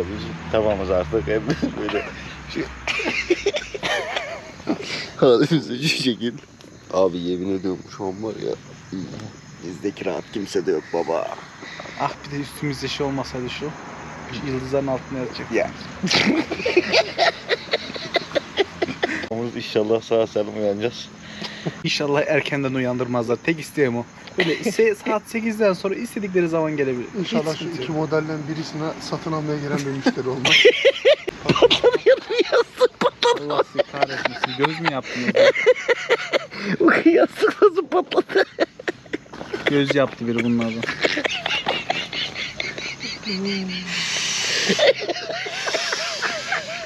biz tamamız artık. Hep böyle şey. Halimize şu şekil. Abi yemin ediyorum şu an var ya. Bizdeki rahat kimse de yok baba. Ah bir de üstümüzde şey olmasaydı şu. Yıldızların altına yatacak. Ya. İnşallah sağ salim uyanacağız. İnşallah erkenden uyandırmazlar. Tek isteğim o. Böyle se- saat 8'den sonra istedikleri zaman gelebilir. İnşallah Hiç şu sıkıntı iki yok. modelden birisine satın almaya gelen bir müşteri olmaz. Allah sizi kahretmesin. Göz mü yaptınız? ya? Bu yastık nasıl patladı? Göz yaptı biri bunlardan.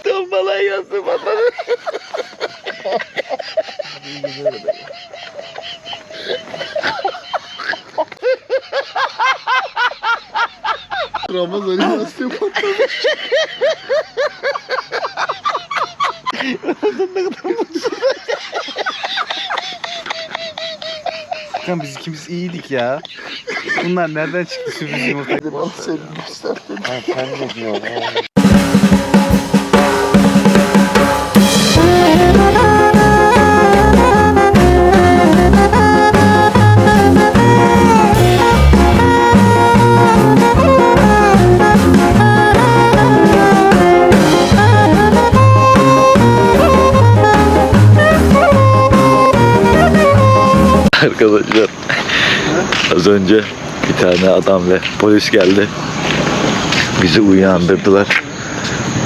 Tombalan yastık patladı. Ramazan yastığı patlamış. Furkan biz ikimiz iyiydik ya. Bunlar nereden çıktı sürpriz yumurta? Bana seni gösterdim. Ha, sen ne diyorsun? Arkadaşlar az önce bir tane adam ve polis geldi. Bizi uyandırdılar.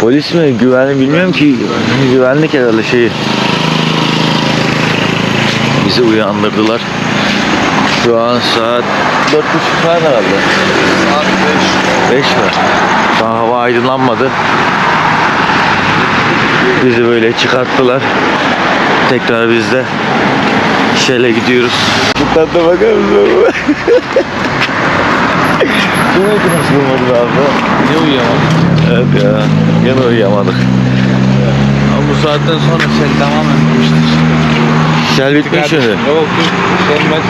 Polis mi? Güvenlik bilmiyorum ki. Güvenlik herhalde şeyi. Bizi uyandırdılar. Şu an saat dört buçuk falan herhalde. Saat 5. Beş mi? Daha hava aydınlanmadı. Bizi böyle çıkarttılar. Tekrar biz de şeyle gidiyoruz. Bu tatlı bakar mısın? Bu ne bulmadı abi? Ne uyuyamadım. Evet ya. Gene uyuyamadık. Ama bu saatten sonra sen tamamen bitmiştir. Şel bitmiş mi? Yok. Gelmez.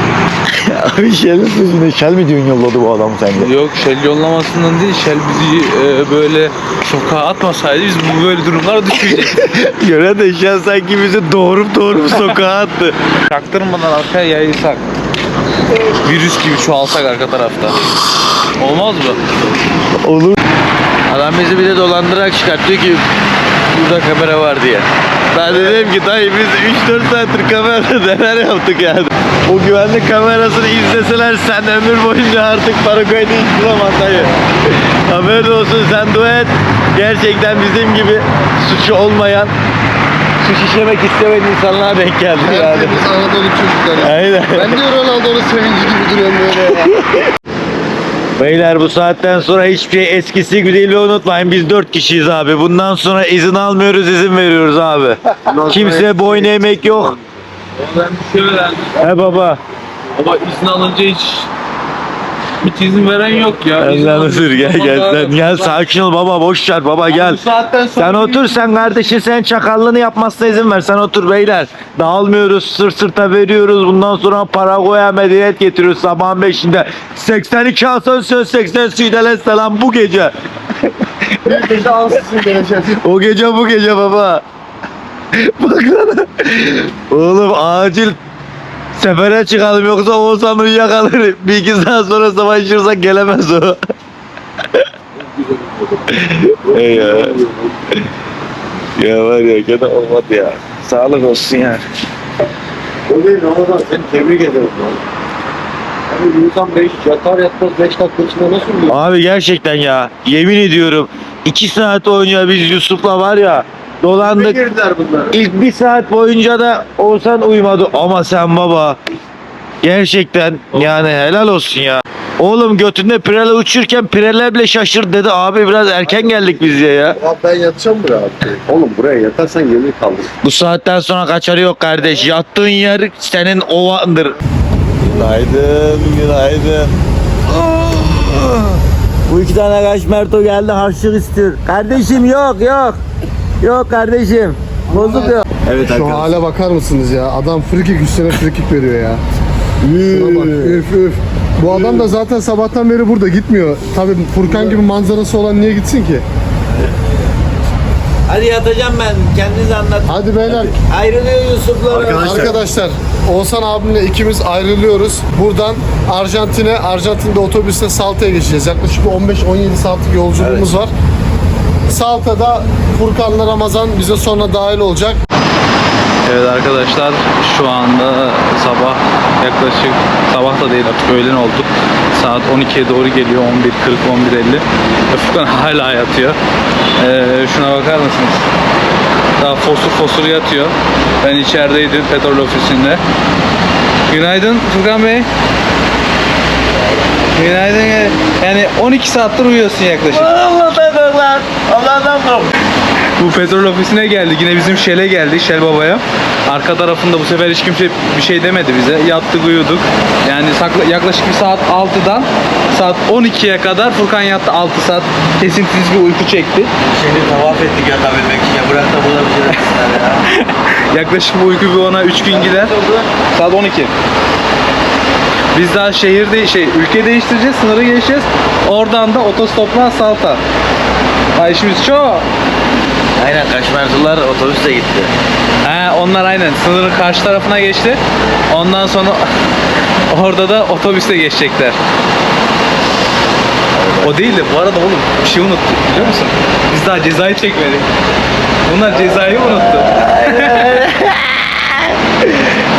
Abi Şel'in sözünde Şel mi diyorsun yolladı bu adam sence? Yok Shell yollamasından değil. Shell bizi e, böyle sokağa atmasaydı biz bu böyle durumlara düşmeyecektik. Göre de Şel sanki bizi doğurup doğurup sokağa attı. Çaktırmadan arkaya yayılsak. Virüs gibi çoğalsak arka tarafta. Olmaz mı? Olur. Adam bizi bir de dolandırarak çıkartıyor ki burada kamera var diye. Ben de dedim ki dayı biz 3-4 saattir kamerada neler yaptık yani. O güvenlik kamerasını izleseler sen ömür boyunca artık parakoyda hiç bulamaz dayı. Haberin olsun sen dua et. Gerçekten bizim gibi suçu olmayan, suç işlemek istemeyen insanlara denk geldi yani. Tertemiz Anadolu çocukları. Aynen. Ben de Ronaldo'nun sevinci gibi duruyorum böyle ya. Beyler bu saatten sonra hiçbir şey eskisi gibi değil ve unutmayın biz dört kişiyiz abi. Bundan sonra izin almıyoruz izin veriyoruz abi. Kimse boyun eğmek yok. Ben bir şey öğrendim. He baba. Ama izin alınca hiç hiç izin veren yok ya. İzin sür gel gel sen gel sakin ol baba boş ver baba gel. Bu saatten sonra Sen otur sen kardeşin sen çakallığını yapmasına izin ver. Sen otur beyler. Dağılmıyoruz sırt sırta veriyoruz. Bundan sonra Paraguay'a medeniyet getiriyoruz sabahın 5'inde. 82 asansör 80 Südele selam bu gece. Bir gece ansızın gelecek. O gece bu gece baba. Baksana. Oğlum acil sefere çıkalım yoksa Oğuzhan uyuyakalır. Bir iki saat sonra savaşırsak gelemez o. Ey ya. Ya var ya gene olmadı ya. Sağlık olsun ya. O değil Ramazan seni tebrik ederim. Abi insan 5 yatar yatmaz 5 dakika içinde nasıl uyuyor? Abi gerçekten ya. Yemin ediyorum. iki saat oynuyor biz Yusuf'la var ya. Dolandık. girdiler bunlar? İlk bir saat boyunca da Oğuzhan uyumadı ama sen baba gerçekten yani helal olsun ya. Oğlum götünde pirele uçurken pireler bile şaşırdı dedi abi biraz erken geldik biz ya. ya. Ya ben yatacağım buraya abi. Oğlum buraya yatarsan yemin kaldır. Bu saatten sonra kaçarı yok kardeş. Yattığın yer senin ovandır. Günaydın, günaydın. Bu iki tane kaşmerto geldi harçlık istiyor. Kardeşim yok yok. Yok kardeşim. Bozuk yok. Evet Şu hale bakar mısınız ya? Adam frikik üstüne frikik veriyor ya. Şuna bak üf üf. Bu adam da zaten sabahtan beri burada gitmiyor. Tabii Furkan gibi manzarası olan niye gitsin ki? Hadi yatacağım ben. Kendiniz anlatın. Hadi beyler. Ayrılıyor Yusuf'lar. Arkadaşlar. Arkadaşlar Oğuzhan abimle ikimiz ayrılıyoruz. Buradan Arjantin'e, Arjantin'de otobüste Salta'ya geçeceğiz. Yaklaşık bir 15-17 saatlik yolculuğumuz var. Salta'da Furkan'la Ramazan bize sonra dahil olacak. Evet arkadaşlar şu anda sabah yaklaşık sabah da değil artık öğlen oldu. Saat 12'ye doğru geliyor 11.40 11.50. Ve Furkan hala yatıyor. Ee, şuna bakar mısınız? Daha fosur fosur yatıyor. Ben içerideydim petrol ofisinde. Günaydın Furkan Bey. Günaydın. Yani 12 saattir uyuyorsun yaklaşık. Allah'tan lan. Allah'tan kork. Bu petrol ofisine geldik. Yine bizim Shell'e geldik. Shell babaya. Arka tarafında bu sefer hiç kimse bir şey demedi bize. Yattık uyuduk. Yani sakla- yaklaşık bir saat 6'dan saat 12'ye kadar Furkan yattı 6 saat. Kesintisiz bir uyku çekti. Seni tavaf ettik yatabilmek için. Ya bırak da burada bir şeyler etsinler ya. Yaklaşık bu uyku bir ona 3 gün gider. Saat 12. Biz daha şehirde şey ülke değiştireceğiz, sınırı geçeceğiz. Oradan da otostopla Salta. Ha işimiz çok. Aynen Kaşmertlılar otobüse gitti. He onlar aynen sınırın karşı tarafına geçti. Ondan sonra orada da otobüste geçecekler. O değil de bu arada oğlum bir şey unuttuk biliyor musun? Biz daha cezayı çekmedik. Bunlar cezayı unuttu.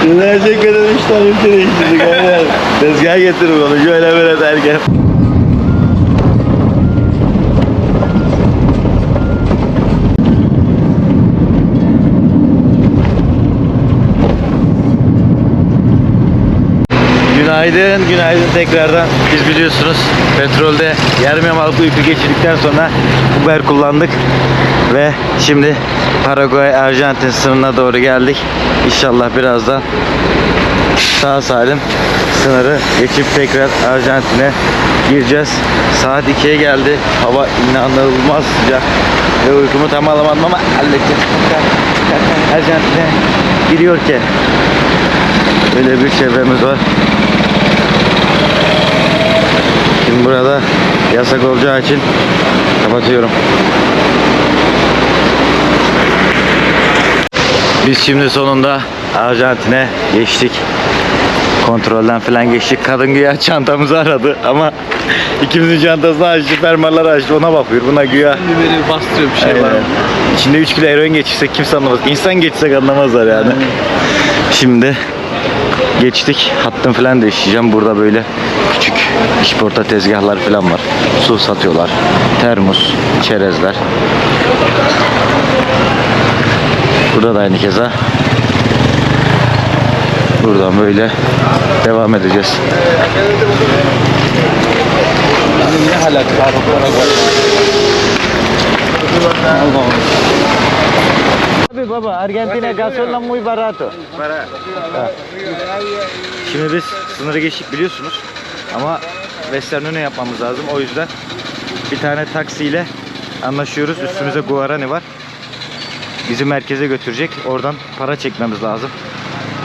Güzel çekmeden 3 tane ülke değiştirdik. Aynen. Tezgah getir bunu. Şöyle böyle derken. Günaydın, günaydın tekrardan. Biz biliyorsunuz petrolde yarım yamalak uyku geçirdikten sonra Uber kullandık ve şimdi Paraguay Arjantin sınırına doğru geldik. İnşallah birazdan sağ salim sınırı geçip tekrar Arjantin'e gireceğiz. Saat 2'ye geldi. Hava inanılmaz sıcak. Ve uykumu tam alamadım ama hallettim. Arjantin'e giriyor ki. Böyle bir çevremiz var. Şimdi burada yasak olacağı için kapatıyorum. Biz şimdi sonunda Arjantin'e geçtik. Kontrolden falan geçtik. Kadın güya çantamızı aradı ama ikimizin çantasını açtı, fermuarları açtı. Ona bakıyor. Buna güya Şimdi bir bastırıyor bir şey var. Aynen. İçinde 3 kilo eroin geçirsek kimse anlamaz. İnsan geçsek anlamazlar yani. Şimdi geçtik. Hattım falan değiştireceğim. Burada böyle küçük işporta tezgahlar falan var. Su satıyorlar. Termos, çerezler. Burada da aynı keza. Buradan böyle devam edeceğiz. Baba Argentina gasolina muy barato. Ha. Şimdi biz sınırı geçtik biliyorsunuz. Ama Western Union yapmamız lazım. O yüzden bir tane taksiyle anlaşıyoruz. Üstümüzde Guarani var. Bizi merkeze götürecek. Oradan para çekmemiz lazım.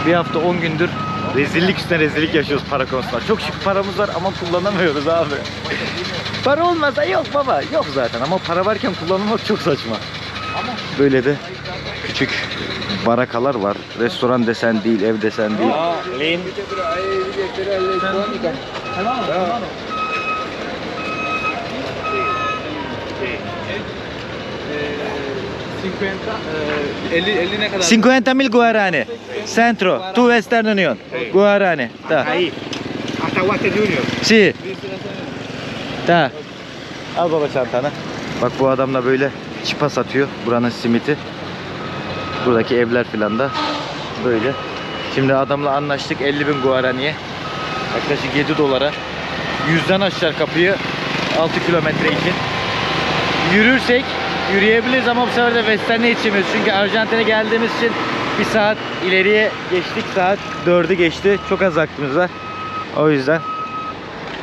Bir hafta 10 gündür rezillik üstüne rezillik yaşıyoruz para konusunda. Çok şık paramız var ama kullanamıyoruz abi. para olmasa yok baba. Yok zaten ama para varken kullanılmak çok saçma. Böyle de küçük barakalar var. Restoran desen değil, ev desen değil. 50 50 ne kadar? 50 mil Guarani. Centro, tu Western Union. Guarani. Ta. Hasta Western Junior. Si. Ta. Al baba çantanı. Bak bu adam da böyle çipa satıyor. Buranın simiti. Buradaki evler filan da böyle. Şimdi adamla anlaştık 50 bin Guarani'ye. Yaklaşık 7 dolara. Yüzden aşağı kapıyı 6 kilometre için. Yürürsek yürüyebiliriz ama bu sefer de Western'e yetişemiyoruz. Çünkü Arjantin'e geldiğimiz için bir saat ileriye geçtik. Saat 4'ü geçti. Çok az vaktimiz var. O yüzden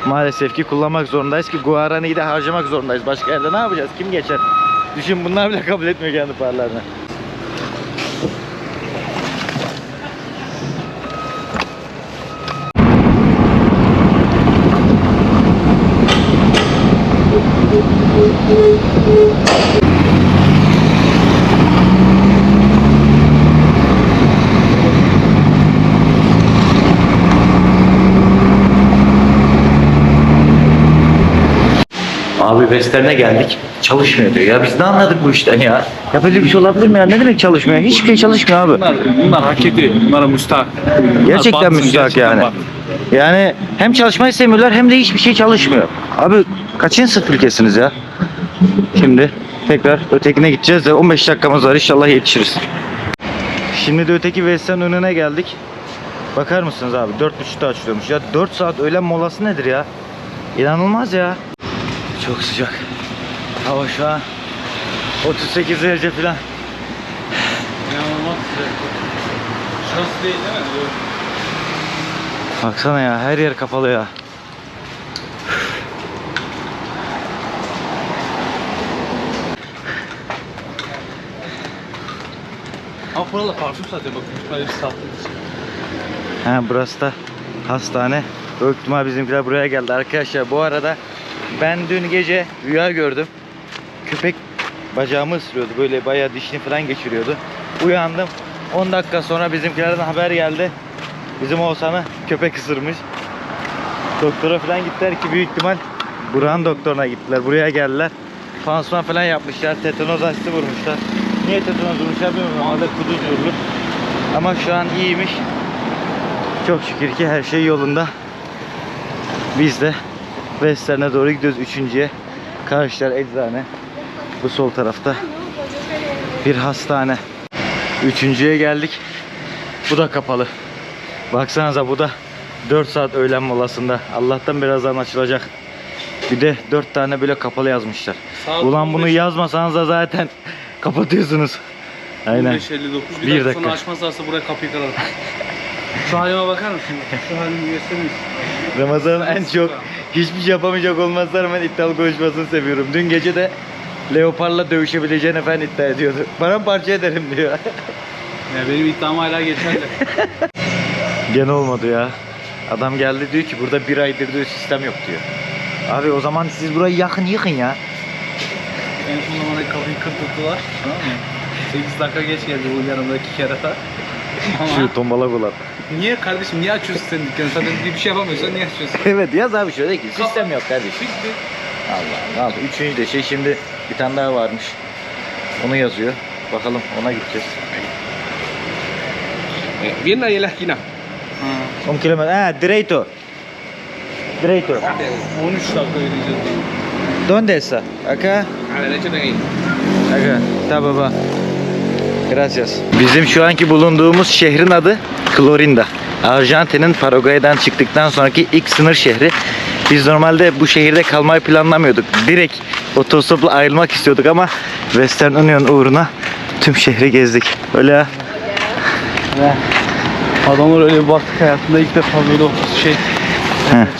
maalesef ki kullanmak zorundayız ki Guarani'yi de harcamak zorundayız. Başka yerde ne yapacağız? Kim geçer? Düşün bunlar bile kabul etmiyor kendi paralarını. Abi Western'e geldik. Çalışmıyor diyor. Ya biz ne anladık bu işten ya? Ya böyle bir şey olabilir mi ya? Ne demek çalışmıyor? Hiçbir şey çalışmıyor abi. Bunlar, bunlar hak ediyor. Bunlara müstahak. Gerçekten batsın, müstahak yani. Yani hem çalışmayı sevmiyorlar hem de hiçbir şey çalışmıyor. Abi kaçıncı sınıf ülkesiniz ya? Şimdi tekrar ötekine gideceğiz de 15 dakikamız var inşallah yetişiriz. Şimdi de öteki Western önüne geldik. Bakar mısınız abi 4.30'da açılıyormuş. Ya 4 saat öğlen molası nedir ya? İnanılmaz ya. Çok sıcak. Hava şu an 38 derece falan. İnanılmaz sıcak. Şurası değil değil mi? Baksana ya her yer kapalı ya. Burada parfüm satıyor bakın. Ha burası da hastane. İhtimal bizimkiler buraya geldi arkadaşlar. Bu arada ben dün gece rüya gördüm. Köpek bacağımı ısırıyordu. Böyle bayağı dişini falan geçiriyordu. Uyandım. 10 dakika sonra bizimkilerden haber geldi. Bizim Oğuzhan'ı köpek ısırmış. Doktora falan gittiler ki büyük ihtimal Burhan doktoruna gittiler. Buraya geldiler. Pansuman falan yapmışlar. Tetanoz aşısı vurmuşlar. Niye tetanoz vurmuşlar bilmiyorum. Normalde kuduz vurulur. Ama şu an iyiymiş. Çok şükür ki her şey yolunda. Biz de Western'e doğru gidiyoruz üçüncüye. Karşılar eczane. Bu sol tarafta bir hastane. Üçüncüye geldik. Bu da kapalı. Baksanıza bu da 4 saat öğlen molasında. Allah'tan birazdan açılacak. Bir de 4 tane böyle kapalı yazmışlar. Saat Ulan bunu 15. yazmasanız da zaten kapatıyorsunuz. Aynen. 15.59 bir, Bir dakika, dakika. sonra açmazlarsa buraya kapıyı kırarım. Şu halime bakar mısın? Şu halimi göstereyim. Ramazan'ın en çok hiçbir şey yapamayacak olmasına rağmen iddialı konuşmasını seviyorum. Dün gece de Leopar'la dövüşebileceğini falan iddia ediyordu. Paramparça ederim diyor. Ya benim iddiam hala geçerli. Gene olmadı ya. Adam geldi diyor ki burada bir aydır diyor sistem yok diyor. Abi o zaman siz burayı yakın yıkın ya. en son zamanda kapıyı kırpıttılar. Tamam mı? 8 dakika geç geldi bu yanımdaki kerata. Ama Şu tombalak olan. niye kardeşim niye açıyorsun sen dükkanı? Zaten bir şey yapamıyorsan niye açıyorsun? evet yaz abi şöyle ki sistem yok kardeşim. Bitti. Allah Allah. Üçüncü de şey şimdi bir tane daha varmış. Onu yazıyor. Bakalım ona gideceğiz. Bien ahí en la esquina. 10 kilometre. Ha, direito. Direito. 13 dakika yürüyeceğiz. ¿Dónde está? Acá. A la derecha ahí. Ta baba. Gracias. Bizim şu anki bulunduğumuz şehrin adı Clorinda. Arjantin'in Paraguay'dan çıktıktan sonraki ilk sınır şehri. Biz normalde bu şehirde kalmayı planlamıyorduk. Direkt otostopla ayrılmak istiyorduk ama Western Union uğruna tüm şehri gezdik. Öyle. Adamlar öyle bir baktık hayatında ilk defa böyle şey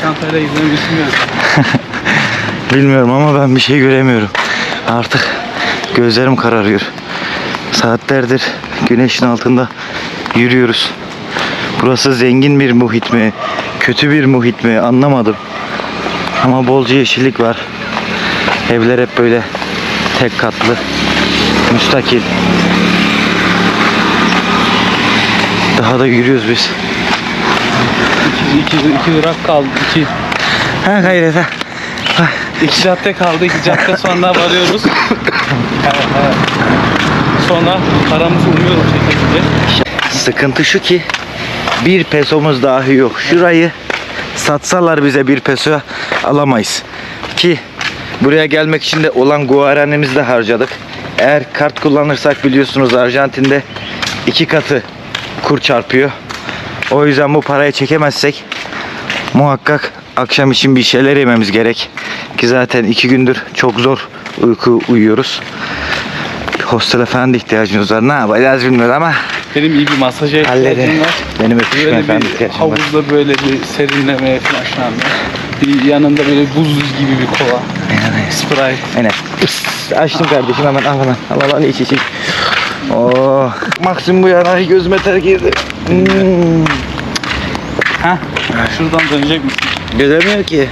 çantayla izlemeyi bilmiyorum. Bilmiyorum ama ben bir şey göremiyorum. Artık gözlerim kararıyor. Saatlerdir güneşin altında yürüyoruz. Burası zengin bir muhit mi? Kötü bir muhit mi? Anlamadım. Ama bolca yeşillik var. Evler hep böyle tek katlı. Müstakil. Daha da yürüyoruz biz. İki, iki, iki durak kaldı. İki, Ha gayret ha. iki cadde kaldı. İki cadde sonra varıyoruz. evet, evet. Sonra paramızı umuyorum çekeceğiz. Sıkıntı şu ki bir pesomuz dahi yok. Şurayı satsalar bize bir peso alamayız. Ki buraya gelmek için de olan guaranemizi de harcadık. Eğer kart kullanırsak biliyorsunuz Arjantin'de iki katı kur çarpıyor. O yüzden bu parayı çekemezsek muhakkak akşam için bir şeyler yememiz gerek. Ki zaten iki gündür çok zor uyku uyuyoruz. Bir hostele falan da ihtiyacımız var. Ne yapacağız bilmiyorum ama Benim iyi bir masaja ihtiyacım var. Benim öpüşme bir ihtiyacım var. havuzda böyle bir serinlemeye falan şu anda. Bir yanında böyle buz gibi bir kola. Yani. Sprite. Aynen. Açtım kardeşim hemen al hemen. Al al al iç iç iç. Oh. Maksim bu yana gözüme ter girdi. Hmm. Heh. Şuradan dönecek misin? Göremiyor ki.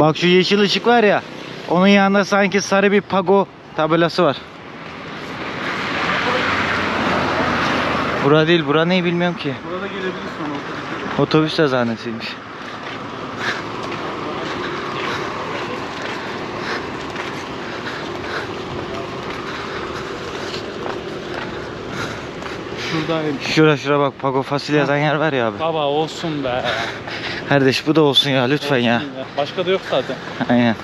Bak şu yeşil ışık var ya. Onun yanında sanki sarı bir pago tabelası var. Bura değil, bura ne bilmiyorum ki. Burada gelebilirsin ama Otobüs eczanesiymiş. Şuradaymış. Şura şura bak Pago Fasil yazan yer var ya abi. Baba olsun be. Kardeş bu da olsun ya lütfen ya. Başka da yok zaten. Aynen.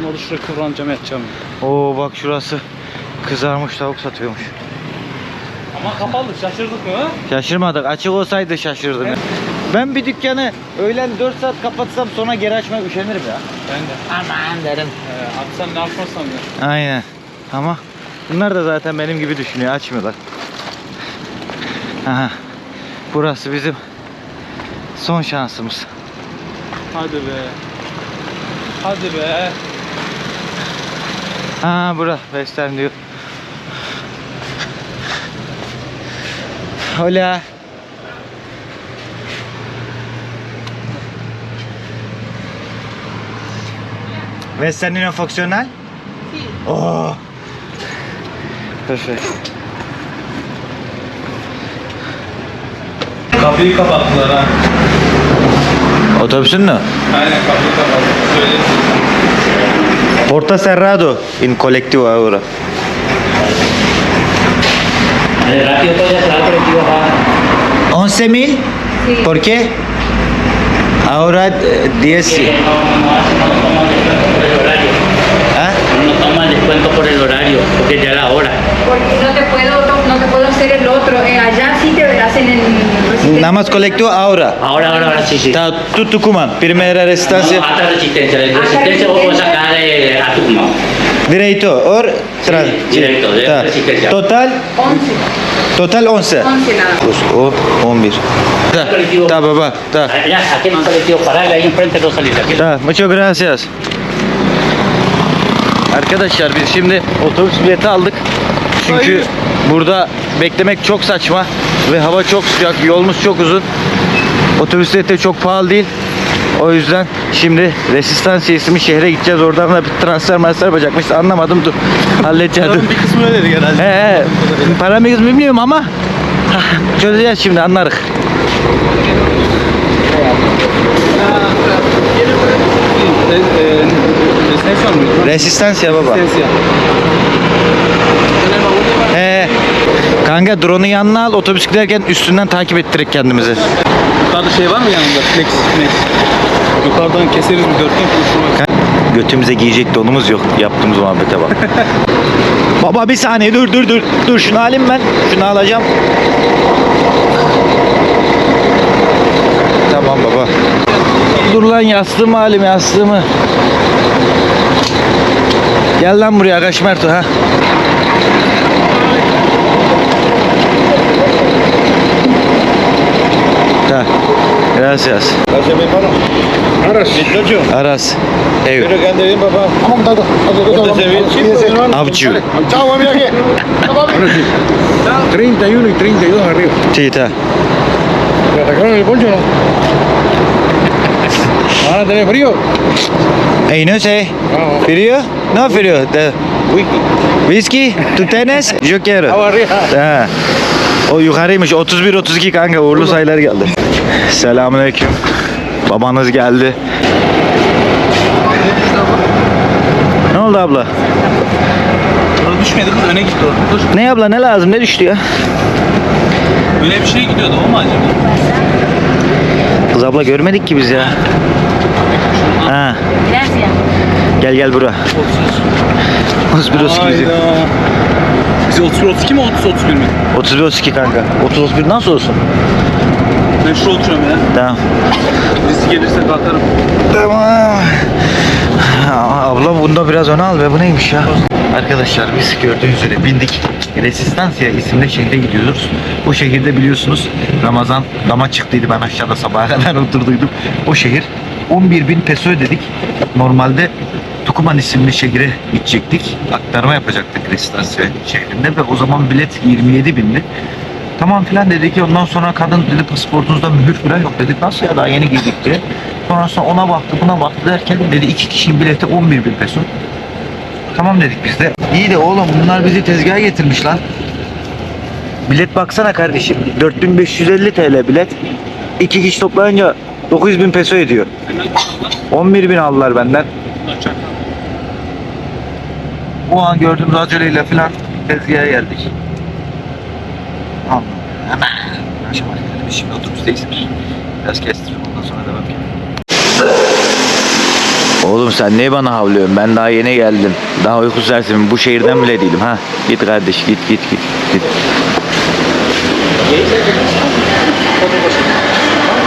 Onları şuraya kıvranacağım edeceğim. Oo bak şurası kızarmış tavuk satıyormuş. Ama kapalı şaşırdık mı? Şaşırmadık. Açık olsaydı şaşırdım. ya. Ben bir dükkanı öğlen 4 saat kapatsam sonra geri açmaya üşenirim ya. Ben de. Aman derim. Ee, sen ne yapmasan ya. Aynen. Ama bunlar da zaten benim gibi düşünüyor. Açmıyorlar. Aha. Burası bizim son şansımız. Hadi be. Hadi be. Ha bura Western diyor. Hola. Western Union funcional? Sí. Oh. Perfecto. Kapıyı kapattılar ha. Otobüsün mü? Aynen kapıyı kapattılar. Söyledim. Porta cerrado in colectivo ahora. El ratio todavía está colectivo va. 11 mil? ¿Por qué? Ahora eh, 10. que no, no hace, no toma descuento por el horario. ¿Ah? No toma descuento por el horario, porque ya la hora. Porque no te puedo, no te puedo hacer el otro. Eh, allá sí te verás en el. Nada más colectivo ahora. Ahora, ahora, ahora sí, sí. Ta- Tu Tucumán, primera No, resistencia. hasta resistencia. De resistencia vos podés sacar eh, a Tucumán. Directo, or tra- directo, de Ta. resistencia. Total, 11. total 11. 11 nada. Pues, o 11. Ta, ta baba, ta. Allá, aquí el colectivo, parale ahí enfrente de salida. Aquí. Ta, muchas gracias. Arkadaşlar biz şimdi otobüs bileti aldık. Çünkü burada beklemek çok saçma ve hava çok sıcak, yolumuz çok uzun. Otobüs bileti çok pahalı değil. O yüzden şimdi Resistansiye isimli şehre gideceğiz. Oradan da bir transfer masraf yapacakmış. Anlamadım dur. Halledeceğiz. dur. bir kısmı öyle herhalde. He he. Paramız bilmiyorum ama çözeceğiz şimdi anlarız. Resistansiya baba. Destinasyon. Kanka drone'u yanına al otobüs giderken üstünden takip ettirek kendimizi. Yukarıda şey var mı yanında? Flex, flex. Yukarıdan keseriz bir dörtgen konuşurmak. Götümüze giyecek donumuz yok. Yaptığımız muhabbete bak. Baba bir saniye dur dur dur. Dur şunu alayım ben. Şunu alacağım. Tamam baba. Dur lan yastığımı alayım yastığımı. Gel lan buraya Kaşmerto ha. Ta. Gracias. Aras. Ev. Tamam da da. Hadi da. Hadi Avcı. Ciao amici. 31 y 32 arriba. Sí, está. ¿Le atacaron el poncho o no? ¿Van a tener frío? Ey, no sé. Vamos. ¿Frío? No, frío. De- Whisky. ¿Whisky? ¿Tú tienes? Yo quiero. Vamos arriba. Ha. O yukarıymış. 31-32 kanka. Uğurlu sayılar geldi. Selamünaleyküm. Babanız geldi. Ne oldu abla? Orada düşmedi kız öne gitti orada. Dur. Ne abla ne lazım? Ne düştü ya? Öne bir şey gidiyordu o mu acaba? Kız abla görmedik ki biz ya. Ha. Gracias. Gel gel bura. 31 32 bizim. Hayda. Biz 31 32 mi 30 31 mi? 31 32 kanka. 30 31 nasıl olsun? Ben şurada oturuyorum ya. Tamam. Birisi gelirse kalkarım. Tamam. Abla bunda biraz öne al be bu neymiş ya? Arkadaşlar biz gördüğünüz üzere bindik. Resistansiya isimli şehre gidiyoruz. Bu şehirde biliyorsunuz Ramazan dama çıktıydı ben aşağıda sabaha kadar oturduydum. O şehir 11 bin peso ödedik. Normalde Tukuman isimli şehre gidecektik. Aktarma yapacaktık Resistansiya şehrinde ve o zaman bilet 27 bindi. Tamam filan dedi ki ondan sonra kadın dedi pasaportunuzda mühür falan yok dedik nasıl ya daha yeni girdik diye. Sonrasında ona baktı buna baktı derken dedi iki kişinin bileti 11 bin peso. Tamam dedik biz de. İyi de oğlum bunlar bizi tezgaha getirmiş lan. Bilet baksana kardeşim 4550 TL bilet. İki kişi toplayınca 900 bin peso ediyor. 11 bin aldılar benden. O an gördüğümüz aceleyle filan tezgaha geldik. Anladım. Aman. Akşam biz şimdi otobüsteyiz. Biraz kestirdim ondan sonra devam ki. Oğlum sen niye bana havlıyorsun? Ben daha yeni geldim. Daha uyku sersim. Bu şehirden bile değilim ha. Git kardeş git git git. git.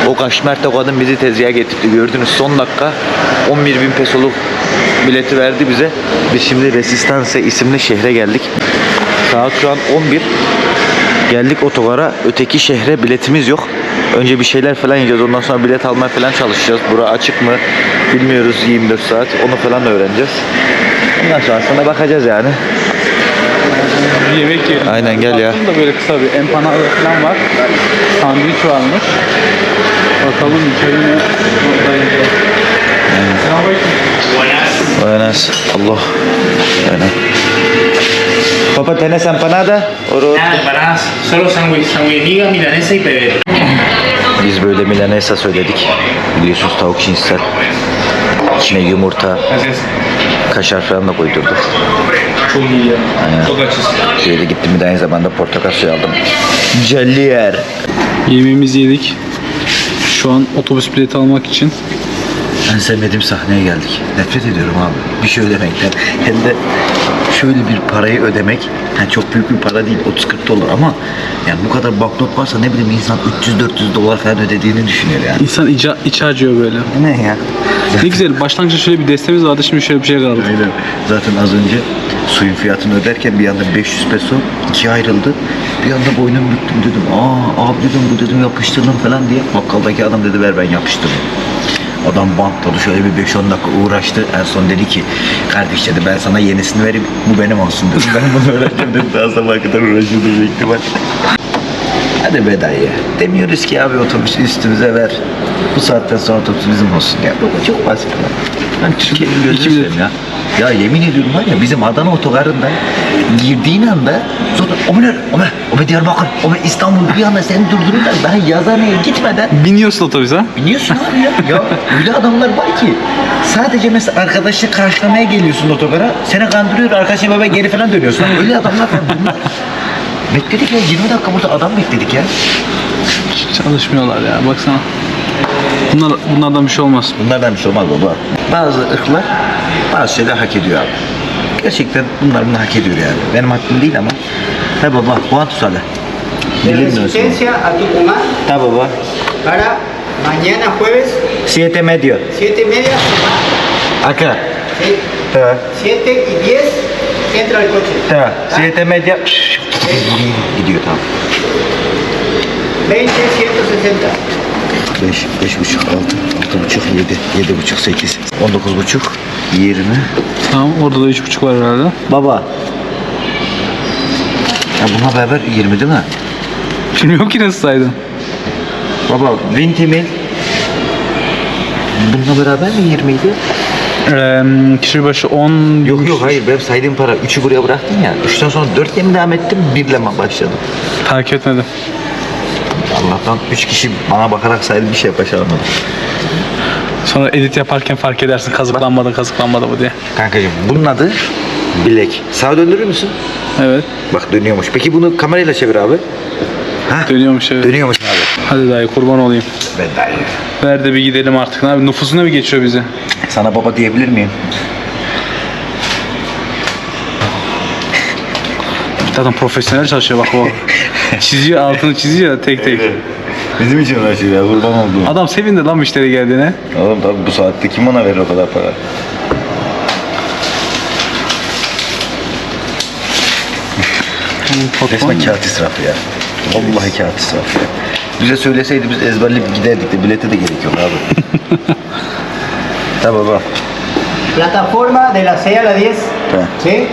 O kaşmerte kadın bizi tezgaha getirdi. Gördünüz son dakika 11 bin pesoluk bileti verdi bize. Biz şimdi Resistanse isimli şehre geldik. Saat şu an 11. Geldik otogara. Öteki şehre biletimiz yok. Önce bir şeyler falan yiyeceğiz. Ondan sonra bilet almaya falan çalışacağız. Bura açık mı? Bilmiyoruz 24 saat. Onu falan öğreneceğiz. Ondan sonrasına bakacağız yani. Bir yemek yiyelim. Aynen, gel ya. Baktım da böyle kısa bir empanada falan var. Sandviç varmış. Bakalım içeri? Selamünaleyküm. Buenas. Allah. Buenas. Papa, ¿tenés empanada? Oro. Nada, empanadas, solo sándwich, sándwich miga, milanesa y pebeta. Biz böyle milanesa söyledik. Biliyorsunuz tavuk şinsel. İçine yumurta, kaşar falan da koydurduk. Çok iyi ya. Aynen. Çok açız. Şöyle gittim bir de aynı zamanda portakal suyu aldım. Celliyer. Yemeğimizi yedik. Şu an otobüs bileti almak için En sevmediğim sahneye geldik. Nefret ediyorum abi. Bir şey ödemekten. Hem de şöyle bir parayı ödemek. Yani çok büyük bir para değil. 30-40 dolar ama yani bu kadar banknot varsa ne bileyim insan 300-400 dolar falan ödediğini düşünüyor yani. insan iç, iç acıyor böyle. Ne ya? Ne güzel başlangıçta şöyle bir destemiz vardı şimdi şöyle bir şey kaldı. Aynen. Zaten az önce suyun fiyatını öderken bir anda 500 peso ikiye ayrıldı. Bir anda boynumu büktüm dedim. Aa abi dedim bu dedim yapıştırdım falan diye. Bakkaldaki adam dedi ver ben yapıştırayım. Adam bantladı şöyle bir 5-10 dakika uğraştı. En son dedi ki kardeş dedi ben sana yenisini vereyim bu benim olsun dedi. Ben bunu öğrendim dedim daha sabaha kadar uğraşıyordu büyük ihtimal. Hadi be dayı. Demiyoruz ki abi otobüsü üstümüze ver. Bu saatten sonra otobüs bizim olsun ya. Baba çok basit lan. Ben Türkiye'nin gözünü ya. Ya yemin ediyorum var ya bizim Adana otogarında girdiğin anda sonra Ömer, Ömer, Ömer Diyarbakır, Ömer İstanbul bir anda seni durdururlar. Daha yazaneye gitmeden Biniyorsun otobüse. Biniyorsun abi ya. Ya öyle adamlar var ki sadece mesela arkadaşı karşılamaya geliyorsun otogara. Seni kandırıyor arkadaşın baba geri falan dönüyorsun. Öyle adamlar var bunlar. Bekledik ya 20 dakika burada adam bekledik ya. Çalışmıyorlar ya baksana. Bunlar, bunlardan bir şey olmaz. Bunlardan bir şey olmaz baba. Bazı ırklar bazı şeyler hak ediyor abi. Gerçekten bunlar bunu hak ediyor yani. Benim hakkım değil ama. He baba. Resistencia a Tucumán Ha baba. para mañana jueves, Siete medio. 7 y media. Acá. ¿sí? 7 y 10 entra el coche. Ha. Siete medio. Gidiyor tamam. 20, 160. 5, beş buçuk, altı, altı buçuk, yedi, yedi buçuk, sekiz, on dokuz buçuk, yirmi. Tamam orada da üç buçuk var herhalde. Baba. Ya buna beraber yirmi değil mi? Bilmiyorum ki nasıl saydın. Baba, 20 mil. Bununla beraber mi 20 idi? Ee, kişi başı 10 Yok yok hayır ben saydığım para 3'ü buraya bıraktım ya. 3'ten sonra 4 mi devam ettim 1 ile başladım. takip etmedim. Allah'tan 3 kişi bana bakarak saydı bir şey başaramadım. Sonra edit yaparken fark edersin kazıklanmadı kazıklanmadı bu diye. Kankacığım bunun adı bilek. Sağa döndürür müsün? Evet Bak dönüyormuş. Peki bunu kamerayla çevir abi. Ha? dönüyormuş evet. Dönüyormuş abi. Hadi dayı kurban olayım. Ben dayı. Ver de bir gidelim artık. Abi nüfusuna mı geçiyor bize? Sana baba diyebilir miyim? Zaten profesyonel çalışıyor bak o. çiziyor altını çiziyor tek tek. Bizim için uğraşıyor ya kurban olduğum. Adam sevindi lan müşteri geldiğine. Oğlum tabi bu saatte kim ona verir o kadar para? Resmen kağıt israfı ya. Vallahi kağıt israfı ya. Bize söyleseydi biz ezberleyip giderdik de bilete de gerek yok abi. ha baba. Plataforma de las 6 a las 10. Tamam. ¿Sí?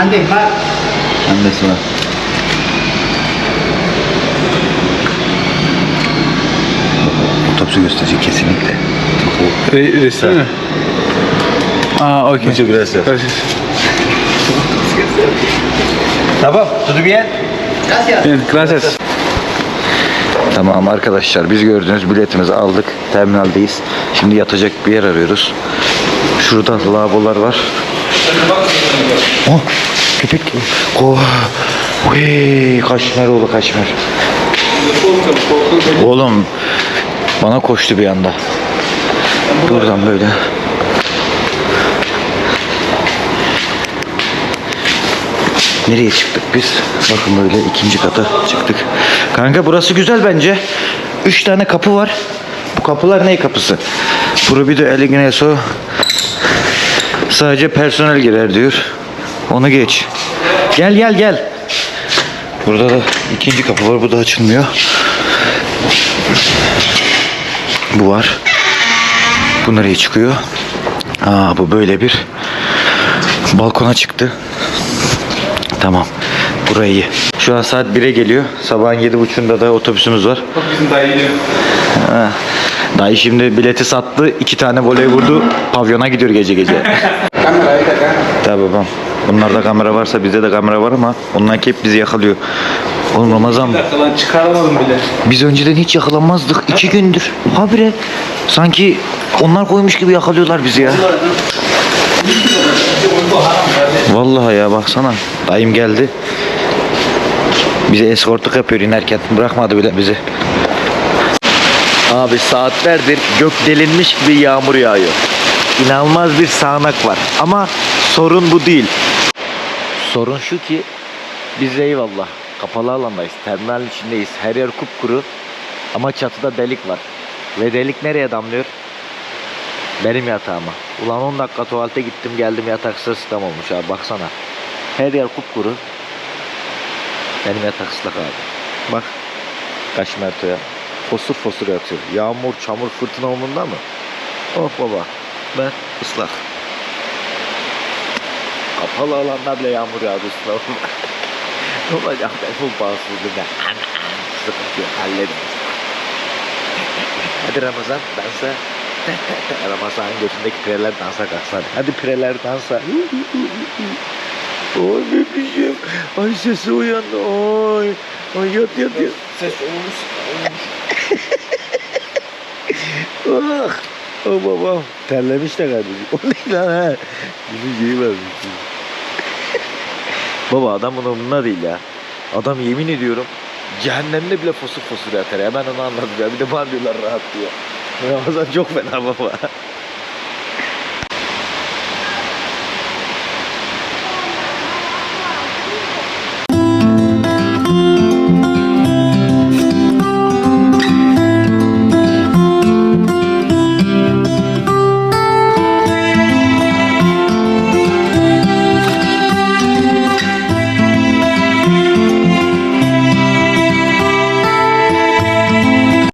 Antes más. Annesi var. Otobüsü gösterecek kesinlikle. Re resim mi? Aa okey. Muchas gracias. Gracias. Tamam, tutu bien. Gracias. Evet, gracias. Tamam arkadaşlar biz gördüğünüz biletimizi aldık. Terminaldeyiz. Şimdi yatacak bir yer arıyoruz. Şurada lavabolar var. Oh, köpek. Oh. Uy, kaşmer oğlu kaşmer. Oğlum bana koştu bir anda. Buradan böyle. Nereye çıktık biz? Bakın böyle ikinci kata çıktık. Kanka burası güzel bence. Üç tane kapı var. Bu kapılar ne kapısı? De Eligneso. Sadece personel girer diyor. Onu geç. Gel gel gel. Burada da ikinci kapı var. Bu da açılmıyor. Bu var. Bu nereye çıkıyor? Aa bu böyle bir balkona çıktı. Tamam. Burayı. Şu an saat 1'e geliyor. Sabahın 7.30'da da otobüsümüz var. Bak bizim dayı gidiyor. Ha. Dayı şimdi bileti sattı. iki tane voley vurdu. Pavyona gidiyor gece gece. Tabii babam. Bunlarda kamera varsa bizde de kamera var ama onlar hep bizi yakalıyor. Oğlum Ramazan Bir dakika lan çıkaramadım bile. biz önceden hiç yakalanmazdık. iki gündür. Habire. Sanki onlar koymuş gibi yakalıyorlar bizi ya. Vallahi ya baksana. Dayım geldi. Bize eskortluk yapıyor inerken. Bırakmadı bile bizi. Abi saatlerdir gök delinmiş gibi yağmur yağıyor. İnanılmaz bir sağanak var. Ama sorun bu değil. Sorun şu ki biz eyvallah kapalı alandayız. Terminalin içindeyiz. Her yer kupkuru. Ama çatıda delik var. Ve delik nereye damlıyor? Benim yatağıma. Ulan 10 dakika tuvalete gittim geldim yatak sırılsıklam olmuş abi baksana. Her yer kupkuru. Benim yatak ıslak abi. Bak. Kaşmertoya. Fosur fosur yatıyor. Yağmur, çamur, fırtına umunda mı? Oh baba. Ben ıslak. Kapalı alanda bile yağmur yağdı üstüne. ne olacak ben bu bağımsızlığına? An an sıkıntı yok halledin. Hadi Ramazan dansa. Ramazan'ın götündeki pireler dansa kalksın. Hadi pireler dansa. Oy bebişim. Ay sesi uyandı. Oy. Ay yat yat yat. Ses olmuş. Ah. O babam. Terlemiş de kardeşim. O ne lan ha? Bizim şeyi varmış. Baba adam bunun umurunda değil ya. Adam yemin ediyorum cehennemde bile fosur fosur yatar ya. Ben onu anladım ya. Bir de bana diyorlar rahat diyor. Ramazan çok fena baba.